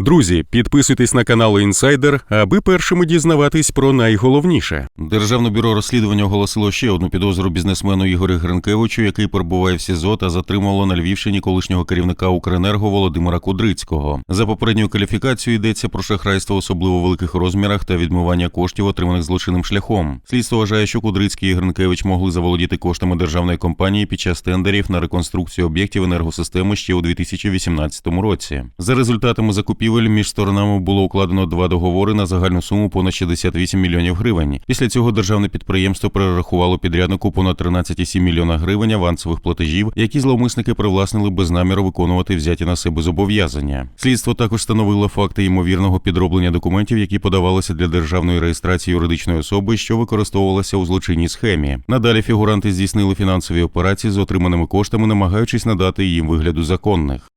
Друзі, підписуйтесь на канал Інсайдер, аби першими дізнаватись про найголовніше. Державне бюро розслідування оголосило ще одну підозру бізнесмену Ігорю Гринкевичу, який перебуває в СІЗО та затримало на Львівщині колишнього керівника Укренерго Володимира Кудрицького. За попередньою кваліфікацією йдеться про шахрайство особливо в великих розмірах та відмивання коштів, отриманих злочинним шляхом. Слідство вважає, що Кудрицький і Гринкевич могли заволодіти коштами державної компанії під час тендерів на реконструкцію об'єктів енергосистеми ще у 2018 році. За результатами закупівель між сторонами було укладено два договори на загальну суму понад 68 мільйонів гривень. Після цього державне підприємство перерахувало підряднику понад 13,7 мільйона гривень авансових платежів, які зловмисники привласнили без наміру виконувати взяті на себе зобов'язання. Слідство також встановило факти ймовірного підроблення документів, які подавалися для державної реєстрації юридичної особи, що використовувалася у злочинній схемі. Надалі фігуранти здійснили фінансові операції з отриманими коштами, намагаючись надати їм вигляду законних.